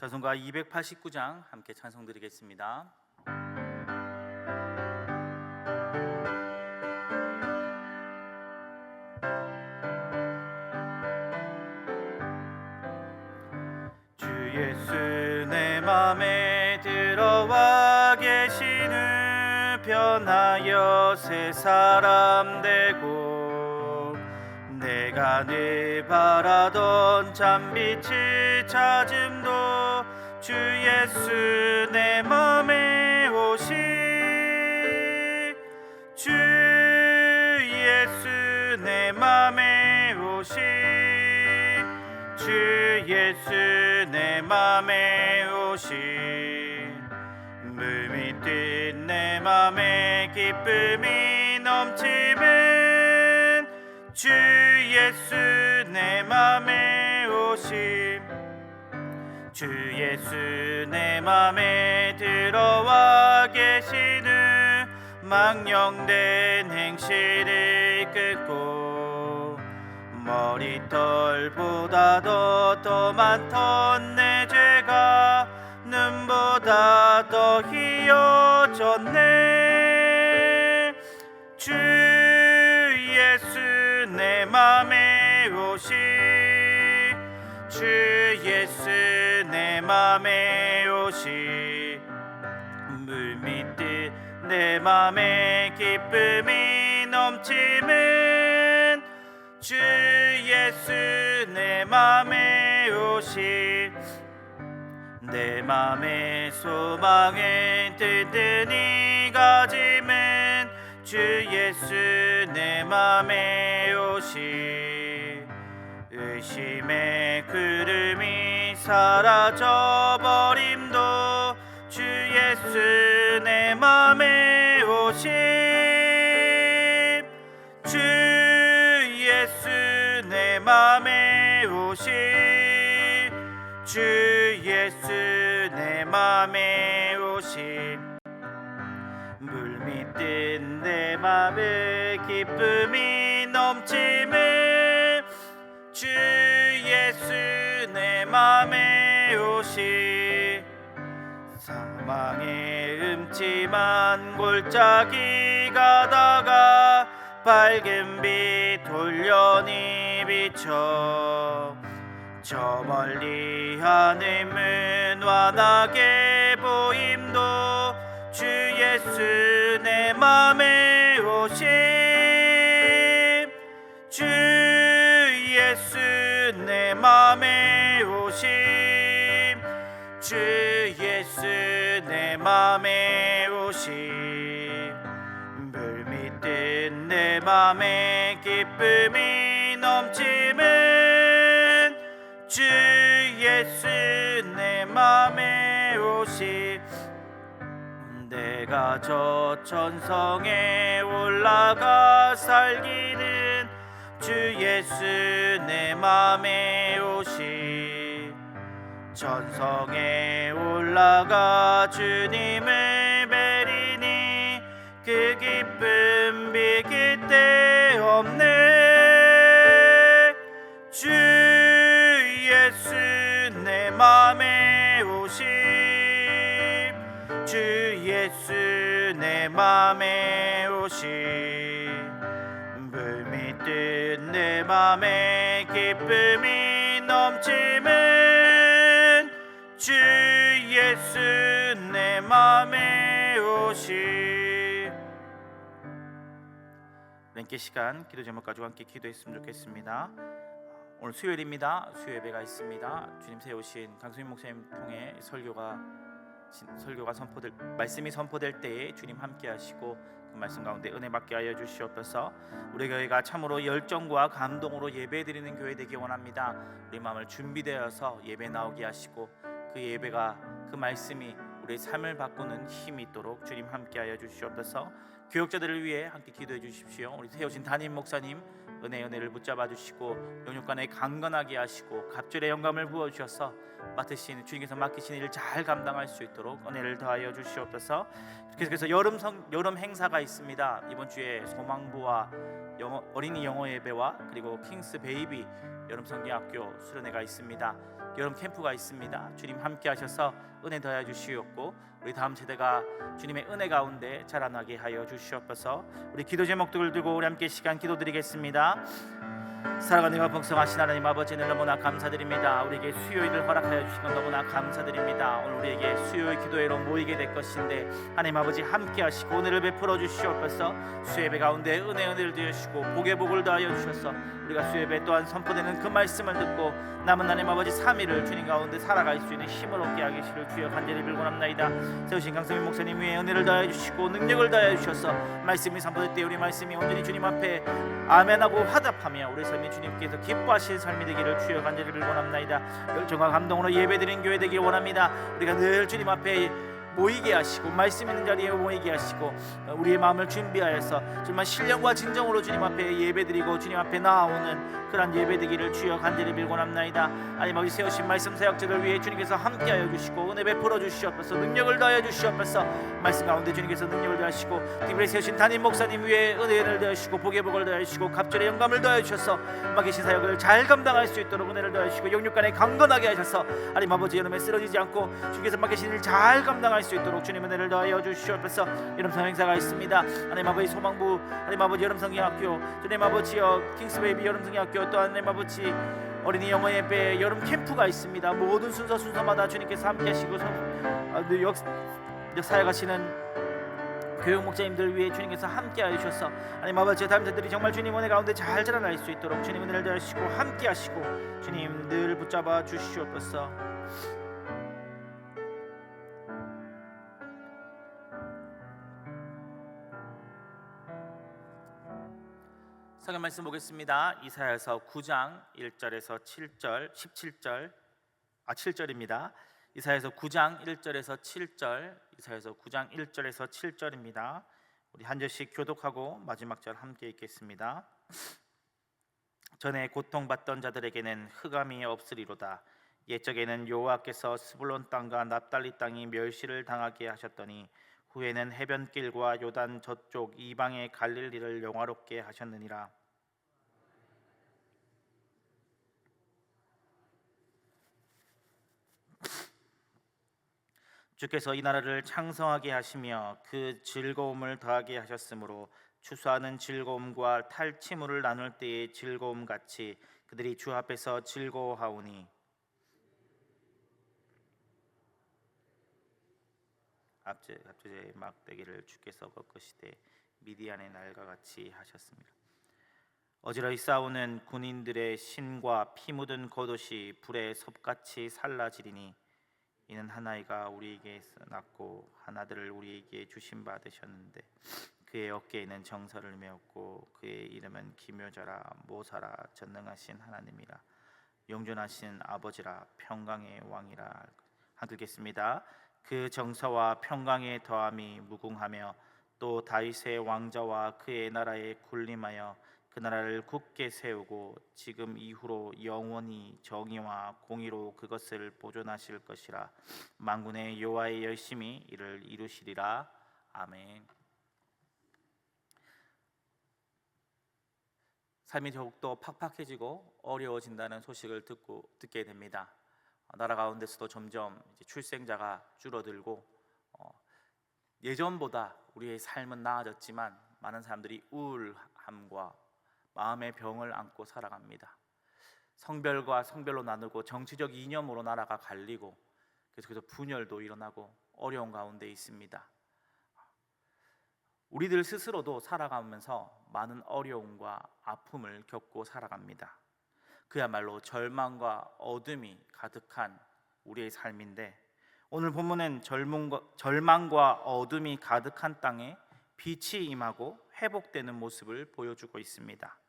자son가 289장 함께 찬송 드리겠습니다. 주 예수 내 맘에 들어와 계시는 변하여 새 사람 되고 내가 늘 바라던 참빛을 찾음도 주 예수 내 맘에 오시 주 예수 내 맘에 오시 주 예수 내 맘에 오시 물밑 내 맘에 기쁨이 넘치면 주 예수 내 맘에 오심 주 예수 내 맘에 들어와 계시는 망령된 행실을 끊고 머리털보다도 더 많던 내 죄가 눈보다 더 희어졌네. 주 예수 내 맘에 오시 주 예수 내 맘에 오시. 물밑 내 맘에 기쁨이 넘치면 주 예수 내 맘에 오시. 내 맘의 소망을 든든히 가지면 주 예수 내 맘에 오시 의심의 구름이 사라져 버림도 주 예수 내 맘에 오심 주 예수 내 맘에 오심 주 예수 내 맘에 오심 물밑 내 맘에 기쁨이 넘치면 주 예수 내 맘에 오시. 사망의 음침한 골짜기 가다가 밝은 빛 돌려니 비춰. 저 멀리 하늘은 환하게 보임도 주 예수 내 맘에 주 예수 내 맘에 오심 물밑 내 맘에 기쁨이 넘치면 주 예수 내 맘에 오심 내가 저 천성에 올라가 살기는 주 예수 내 맘에 오시 천성에 올라가 주님을 베리니 그 기쁨 비길 데 없네. 주 예수 내 맘에 오심 주 예수 내 맘에 오심 물밑 내 맘에 기쁨이 넘치면 주 예수 내 맘에 오심 랭께 시간 기도 제목 가지고 함께 기도했으면 좋겠습니다. 오늘 수요일입니다. 수요 예배가 있습니다. 주님 세우신 강수민 목사님 통해 설교가 신- 설교가 선포될 말씀이 선포될 때에 주님 함께 하시고 그 말씀 가운데 은혜 받게 하여 주시옵소서. 우리 교회가 참으로 열정과 감동으로 예배 드리는 교회 되기 원합니다. 우리 마음을 준비되어서 예배 나오게 하시고 그 예배가 그 말씀이 우리의 삶을 바꾸는 힘이 있도록 주님 함께 하여 주시옵소서. 교역자들을 위해 함께 기도해 주십시오. 우리 세우신 담임 목사님 은혜 은혜를 붙잡아 주시고 영육간에 강건하게 하시고 갑절의 영감을 부어 주셔서 맡으신 주님께서 맡기신 일을 잘 감당할 수 있도록 은혜를 더하여 주시옵소서. 계속해서 여름 성, 여름 행사가 있습니다. 이번 주에 소망부와 영어, 어린이 영어 예배와 그리고 킹스 베이비 여름 성경학교 수련회가 있습니다. 여름 캠프가 있습니다. 주님 함께 하셔서 은혜 더해 주시옵고 우리 다음 세대가 주님의 은혜 가운데 자라나게 하여 주시옵소서. 우리 기도 제목들을 들고 우리 함께 시간 기도드리겠습니다. 사랑하는 과 복성하신 하나님 아버지는 너무나 감사드립니다. 우리에게 수요일을 허락하여 주신 건 너무나 감사드립니다. 오늘 우리에게 수요일 기도회로 모이게 될 것인데 하나님 아버지 함께 하시고 오늘을 베풀어 주시옵소서 수예배 가운데 은혜 은혜를 주시고 복의 복을 더하여 주셔서 우리가 수예배 또한 선포되는 그 말씀을 듣고 남은 하나님 아버지 3일을 주님 가운데 살아갈 수 있는 힘을 얻게 하시를 주여 간절히 빌곤합나이다 세우신 강성민 목사님 위에 은혜를 더하여 주시고 능력을 더하여 주셔서 말씀이 선포될 때 우리 말씀이 온전히 주님 앞에 아멘하고 화답하며 우리 삶이 주님께서 기뻐하실 삶이 되기를 주여 간절히 빌곤합나이다. 열정과 감동으로 예배드린 교회 되길 원합니다. 우리가 늘 주님 앞에 모이게 하시고 말씀 있는 자리에 모이게 하시고 어, 우리의 마음을 준비하여서 정말 신령과 진정으로 주님 앞에 예배드리고 주님 앞에 나아오는 그런 예배되기를 주여 간절히 빌곤합나이다. 하나님 아버지 세우신 말씀 사역자들 위해 주님께서 함께하여 주시고 은혜 베풀어 주시옵소서 능력을 더하여 주시옵소서. 말씀 가운데 주님께서 능력을 더하시고 특별히 세우신 담임 목사님 위에 은혜를 더하시고 복의 복을 더하시고 갑절의 영감을 더하여 주셔서 맡기신 사역을 잘 감당할 수 있도록 은혜를 더하시고 영육간에 강건하게 하셔서 하나님 아버지 여름에 쓰러지지 않고 주께서 맡기신 일 잘 감당할 수 있도록 주님 은혜를 더하여 주시옵소서. 여름 성 행사가 있습니다. 하나님 아버지 소망부 하나님 아버지 여름 성경학교 주님 아버지여 킹스베이비 여름 성경학교 또한 하나님 아버지 어린이 영어 예배 여름 캠프가 있습니다. 모든 순서 순서마다 주님께서 함께 하시고 아, 네, 역, 역사역하시는 교육 목자님들 위해 주님께서 함께하여 주셔서 하나님 아버지 담자들이 정말 주님 은혜 가운데 잘 자라날 수 있도록 주님 은혜를 더하시고 함께 하시고 주님 늘 붙잡아 주시옵소서 성경 말씀 보겠습니다. 이사야서 9장 1절에서 7절, 17절, 아 7절입니다. 이사야서 9장 1절에서 7절, 이사야서 9장 1절에서 7절입니다. 우리 한 절씩 교독하고 마지막 절 함께 읽겠습니다. 전에 고통받던 자들에게는 흑암이 없으리로다. 옛적에는 여호와께서 스불론 땅과 납달리 땅이 멸시를 당하게 하셨더니 후에는 해변길과 요단 저쪽 이방의 갈릴리를 영화롭게 하셨느니라. 주께서 이 나라를 창성하게 하시며 그 즐거움을 더하게 하셨으므로 추수하는 즐거움과 탈취물을 나눌 때의 즐거움 같이 그들이 주 앞에서 즐거워하오니 앞제 앞제의 막대기를 주께서 꺾으시되 미디안의 날과 같이 하셨습니다. 어지러이 싸우는 군인들의 신과 피 묻은 겉옷이 불에 섭같이 살라지리니 이는 하나이가 우리에게서 낳고 하나들을 우리에게 주신 바 되셨는데 그의 어깨에 는 정사를 메었고 그의 이름은 기묘자라 모사라 전능하신 하나님이라 영존하신 아버지라 평강의 왕이라 함께 읽겠습니다. 그 정사와 평강의 더함이 무궁하며 또 다윗의 왕자와 그의 나라에 군림하여 그 나라를 굳게 세우고 지금 이후로 영원히 정의와 공의로 그것을 보존하실 것이라 만군의 여호와의 열심히 이를 이루시리라 아멘. 삶이 더욱더 팍팍해지고 어려워진다는 소식을 듣고 듣게 됩니다. 나라 가운데서도 점점 출생자가 줄어들고 어, 예전보다 우리의 삶은 나아졌지만 많은 사람들이 우울함과 마음의 병을 안고 살아갑니다. 성별과 성별로 나누고 정치적 이념으로 나라가 갈리고 계속해서 분열도 일어나고 어려운 가운데 있습니다. 우리들 스스로도 살아가면서 많은 어려움과 아픔을 겪고 살아갑니다. 그야말로 절망과 어둠이 가득한 우리의 삶인데 오늘 본문은 절망과 어둠이 가득한 땅에 빛이 임하고 회복되는 모습을 보여주고 있습니다.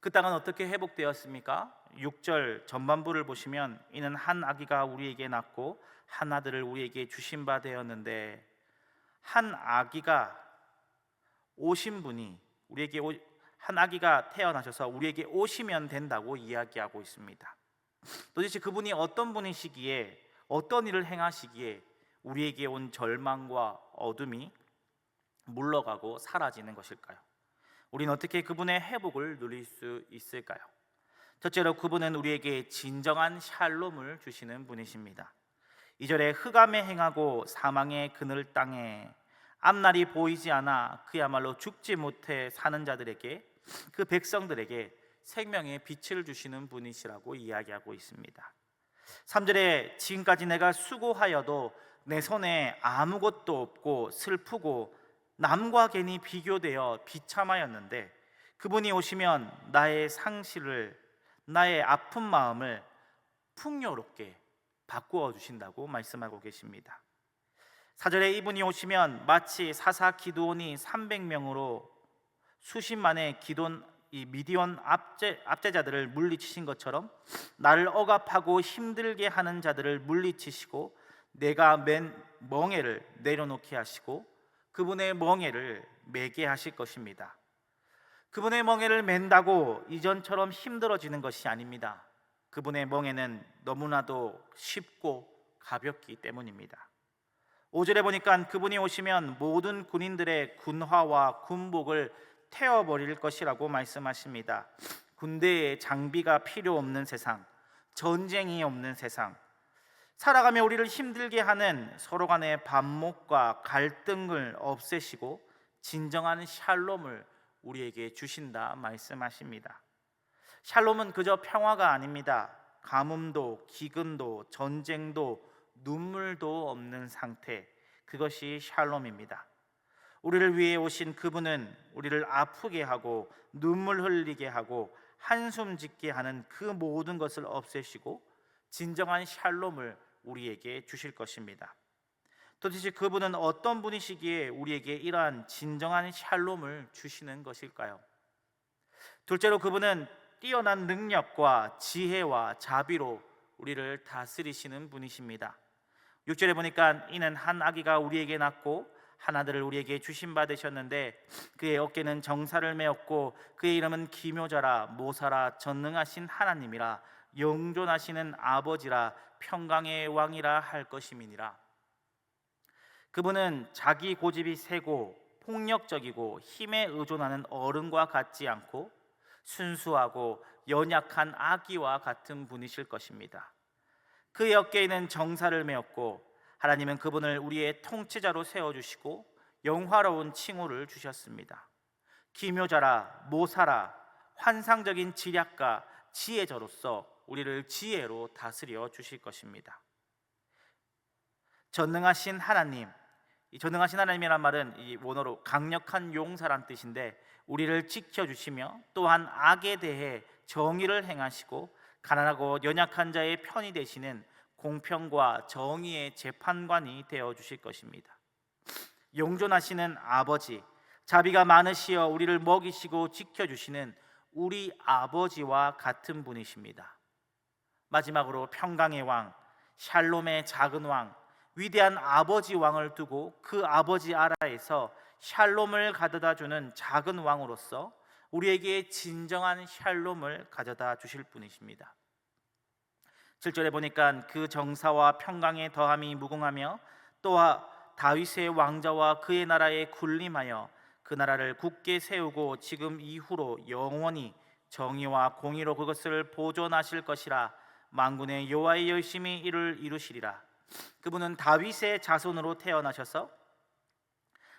그 땅은 어떻게 회복되었습니까? 6절 전반부를 보시면 이는 한 아기가 우리에게 낳고 한 아들을 우리에게 주신 바 되었는데 한 아기가 오신 분이 우리에게 한 아기가 태어나셔서 우리에게 오시면 된다고 이야기하고 있습니다. 도대체 그분이 어떤 분이시기에 어떤 일을 행하시기에 우리에게 온 절망과 어둠이 물러가고 사라지는 것일까요? 우리는 어떻게 그분의 회복을 누릴 수 있을까요? 첫째로 그분은 우리에게 진정한 샬롬을 주시는 분이십니다. 2절에 흑암에 행하고 사망의 그늘 땅에 앞날이 보이지 않아 그야말로 죽지 못해 사는 자들에게 그 백성들에게 생명의 빛을 주시는 분이시라고 이야기하고 있습니다. 3절에 지금까지 내가 수고하여도 내 손에 아무것도 없고 슬프고 남과 괜히 비교되어 비참하였는데 그분이 오시면 나의 상실을 나의 아픈 마음을 풍요롭게 바꾸어 주신다고 말씀하고 계십니다. 사절에 이분이 오시면 마치 사사 기도원이 300명으로 수십만의 기돈 이 미디온 압제, 압제자들을 물리치신 것처럼 나를 억압하고 힘들게 하는 자들을 물리치시고 내가 맨 멍에를 내려놓게 하시고 그분의 멍에를 매게 하실 것입니다. 그분의 멍에를 맨다고 이전처럼 힘들어지는 것이 아닙니다. 그분의 멍에는 너무나도 쉽고 가볍기 때문입니다. 5절에 보니까 그분이 오시면 모든 군인들의 군화와 군복을 태워버릴 것이라고 말씀하십니다. 군대에 장비가 필요 없는 세상, 전쟁이 없는 세상, 살아가며 우리를 힘들게 하는 서로 간의 반목과 갈등을 없애시고 진정한 샬롬을 우리에게 주신다 말씀하십니다. 샬롬은 그저 평화가 아닙니다. 가뭄도 기근도 전쟁도 눈물도 없는 상태 그것이 샬롬입니다. 우리를 위해 오신 그분은 우리를 아프게 하고 눈물 흘리게 하고 한숨 짓게 하는 그 모든 것을 없애시고 진정한 샬롬을 우리에게 주실 것입니다. 도대체 그분은 어떤 분이시기에 우리에게 이러한 진정한 샬롬을 주시는 것일까요? 둘째로 그분은 뛰어난 능력과 지혜와 자비로 우리를 다스리시는 분이십니다. 6절에 보니까 이는 한 아기가 우리에게 낳고 한 아들을 우리에게 주신 바 되셨는데 그의 어깨는 정사를 메었고 그의 이름은 기묘자라 모사라 전능하신 하나님이라 영존하시는 아버지라 평강의 왕이라 할 것임이니라 그분은 자기 고집이 세고 폭력적이고 힘에 의존하는 어른과 같지 않고 순수하고 연약한 아기와 같은 분이실 것입니다. 그의 어깨에는 정사를 메었고 하나님은 그분을 우리의 통치자로 세워 주시고 영화로운 칭호를 주셨습니다. 기묘자라 모사라 환상적인 지략가 지혜자로서 우리를 지혜로 다스려 주실 것입니다. 전능하신 하나님, 이 전능하신 하나님이란 말은 이 원어로 강력한 용사란 뜻인데 우리를 지켜 주시며 또한 악에 대해 정의를 행하시고 가난하고 연약한 자의 편이 되시는 공평과 정의의 재판관이 되어 주실 것입니다. 용존하시는 아버지, 자비가 많으시어 우리를 먹이시고 지켜 주시는 우리 아버지와 같은 분이십니다. 마지막으로 평강의 왕, 샬롬의 작은 왕, 위대한 아버지 왕을 두고 그 아버지 아라에서 샬롬을 가져다 주는 작은 왕으로서 우리에게 진정한 샬롬을 가져다 주실 분이십니다. 7절에 보니까 그 정사와 평강의 더함이 무궁하며 또한 다윗의 왕자와 그의 나라에 군림하여 그 나라를 굳게 세우고 지금 이후로 영원히 정의와 공의로 그것을 보존하실 것이라 만군의 여호와의 열심히 이를 이루시리라 그분은 다윗의 자손으로 태어나셔서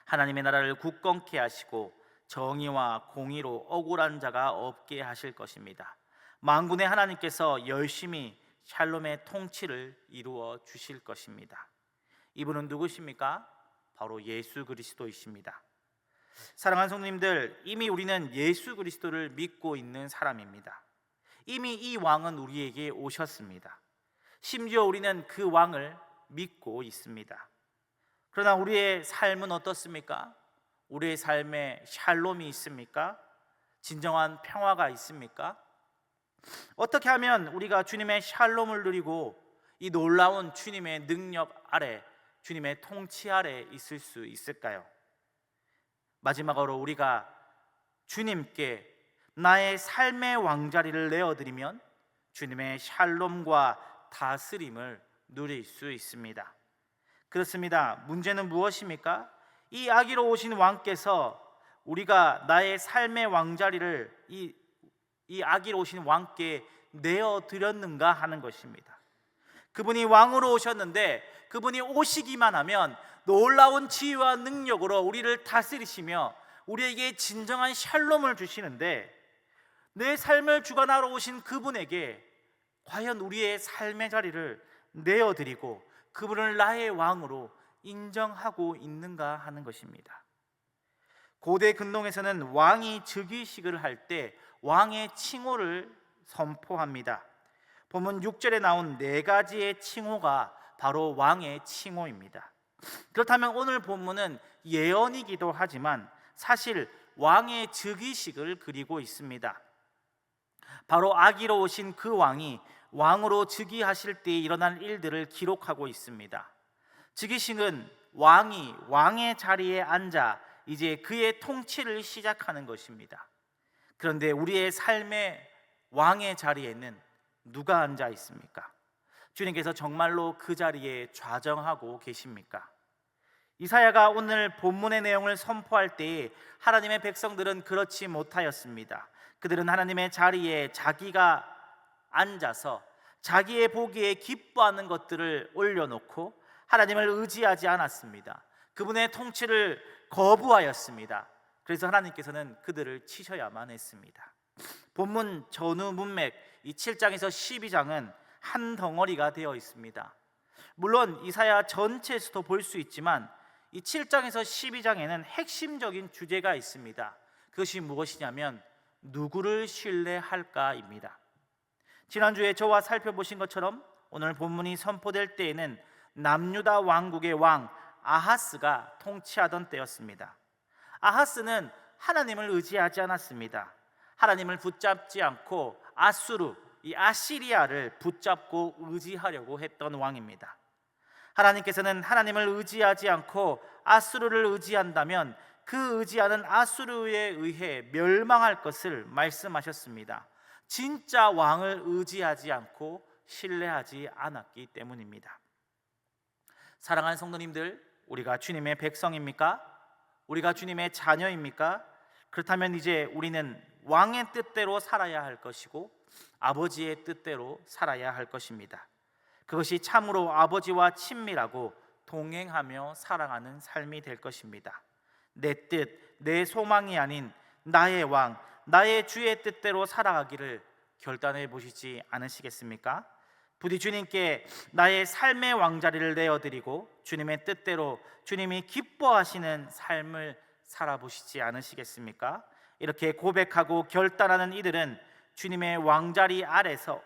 하나님의 나라를 굳건케 하시고 정의와 공의로 억울한 자가 없게 하실 것입니다. 만군의 하나님께서 열심히 샬롬의 통치를 이루어 주실 것입니다. 이분은 누구십니까? 바로 예수 그리스도이십니다. 사랑하는 성도님들, 이미 우리는 예수 그리스도를 믿고 있는 사람입니다. 이미 이 왕은 우리에게 오셨습니다. 심지어 우리는 그 왕을 믿고 있습니다. 그러나 우리의 삶은 어떻습니까? 우리의 삶에 샬롬이 있습니까? 진정한 평화가 있습니까? 어떻게 하면 우리가 주님의 샬롬을 누리고 이 놀라운 주님의 능력 아래 주님의 통치 아래 있을 수 있을까요? 마지막으로 우리가 주님께 나의 삶의 왕자리를 내어드리면 주님의 샬롬과 다스림을 누릴 수 있습니다. 그렇습니다. 문제는 무엇입니까? 이 아기로 오신 왕께서 우리가 나의 삶의 왕자리를 이, 이 아기로 오신 왕께 내어 드렸는가 하는 것입니다. 그분이 왕으로 오셨는데 그분이 오시기만 하면 놀라운 지혜와 능력으로 우리를 다스리시며 우리에게 진정한 샬롬을 주시는데 내 삶을 주관하러 오신 그분에게 과연 우리의 삶의 자리를 내어드리고 그분을 나의 왕으로 인정하고 있는가 하는 것입니다. 고대 근동에서는 왕이 즉위식을 할 때 왕의 칭호를 선포합니다. 본문 6절에 나온 네 가지의 칭호가 바로 왕의 칭호입니다. 그렇다면 오늘 본문은 예언이기도 하지만 사실 왕의 즉위식을 그리고 있습니다. 바로 아기로 오신 그 왕이 왕으로 즉위하실 때 일어난 일들을 기록하고 있습니다. 즉위식은 왕이 왕의 자리에 앉아 이제 그의 통치를 시작하는 것입니다. 그런데 우리의 삶의 왕의 자리에는 누가 앉아 있습니까? 주님께서 정말로 그 자리에 좌정하고 계십니까? 이사야가 오늘 본문의 내용을 선포할 때 하나님의 백성들은 그렇지 못하였습니다. 그들은 하나님의 자리에 자기가 앉아서 자기의 보기에 기뻐하는 것들을 올려놓고 하나님을 의지하지 않았습니다. 그분의 통치를 거부하였습니다. 그래서 하나님께서는 그들을 치셔야만 했습니다. 본문 전후 문맥 이 7장에서 12장은 한 덩어리가 되어 있습니다. 물론 이사야 전체에서도 볼 수 있지만 이 7장에서 12장에는 핵심적인 주제가 있습니다. 그것이 무엇이냐면 누구를 신뢰할까입니다. 지난주에 저와 살펴보신 것처럼 오늘 본문이 선포될 때에는 남유다 왕국의 왕 아하스가 통치하던 때였습니다. 아하스는 하나님을 의지하지 않았습니다. 하나님을 붙잡지 않고 아수르, 이 아시리아를 붙잡고 의지하려고 했던 왕입니다. 하나님께서는 하나님을 의지하지 않고 아수르를 의지한다면 그 의지하는 아수르에 의해 멸망할 것을 말씀하셨습니다. 진짜 왕을 의지하지 않고 신뢰하지 않았기 때문입니다. 사랑하는 성도님들, 우리가 주님의 백성입니까? 우리가 주님의 자녀입니까? 그렇다면 이제 우리는 왕의 뜻대로 살아야 할 것이고 아버지의 뜻대로 살아야 할 것입니다. 그것이 참으로 아버지와 친밀하고 동행하며 살아가는 삶이 될 것입니다. 내 뜻, 내 소망이 아닌 나의 왕, 나의 주의 뜻대로 살아가기를 결단해 보시지 않으시겠습니까? 부디 주님께 나의 삶의 왕자리를 내어드리고 주님의 뜻대로 주님이 기뻐하시는 삶을 살아보시지 않으시겠습니까? 이렇게 고백하고 결단하는 이들은 주님의 왕자리 아래서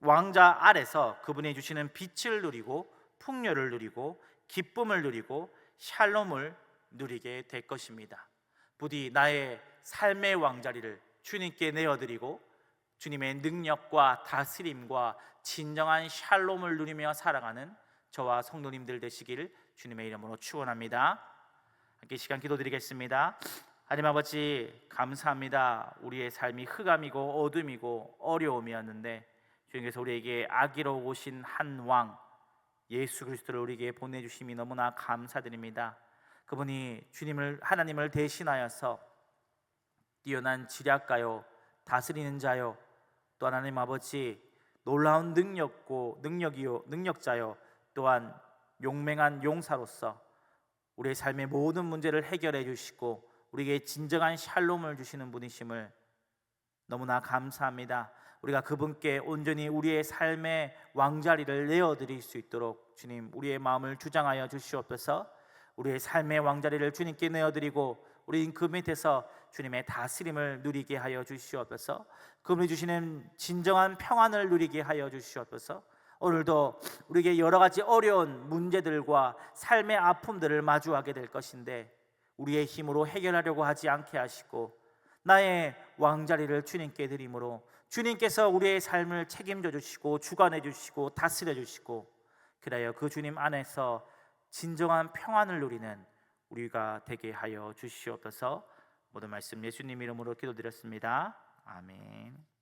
왕자 아래서 그분이 주시는 빛을 누리고 풍요를 누리고 기쁨을 누리고 샬롬을 누리게 될 것입니다. 부디 나의 삶의 왕자리를 주님께 내어드리고 주님의 능력과 다스림과 진정한 샬롬을 누리며 살아가는 저와 성도님들 되시기를 주님의 이름으로 축원합니다. 함께 시간 기도드리겠습니다. 하나님 아버지 감사합니다. 우리의 삶이 흑암이고 어둠이고 어려움이었는데 주님께서 우리에게 아기로 오신 한 왕 예수 그리스도를 우리에게 보내 주심이 너무나 감사드립니다. 그분이 주님을 하나님을 대신하여서 뛰어난 지략가요 다스리는 자요 또 하나님 아버지 놀라운 능력고 능력이요 능력자요 또한 용맹한 용사로서 우리의 삶의 모든 문제를 해결해 주시고 우리에게 진정한 샬롬을 주시는 분이심을 너무나 감사합니다. 우리가 그분께 온전히 우리의 삶의 왕자리를 내어 드릴 수 있도록 주님 우리의 마음을 주장하여 주시옵소서. 우리의 삶의 왕자리를 주님께 내어 드리고 우리 그 밑에서 주님의 다스림을 누리게 하여 주시옵소서. 그분이 주시는 진정한 평안을 누리게 하여 주시옵소서. 오늘도 우리에게 여러 가지 어려운 문제들과 삶의 아픔들을 마주하게 될 것인데 우리의 힘으로 해결하려고 하지 않게 하시고 나의 왕자리를 주님께 드림으로 주님께서 우리의 삶을 책임져 주시고 주관해 주시고 다스려 주시고 그래야 그 주님 안에서 진정한 평안을 누리는 우리가 되게 하여 주시옵소서. 모든 말씀 예수님 이름으로 기도드렸습니다. 아멘.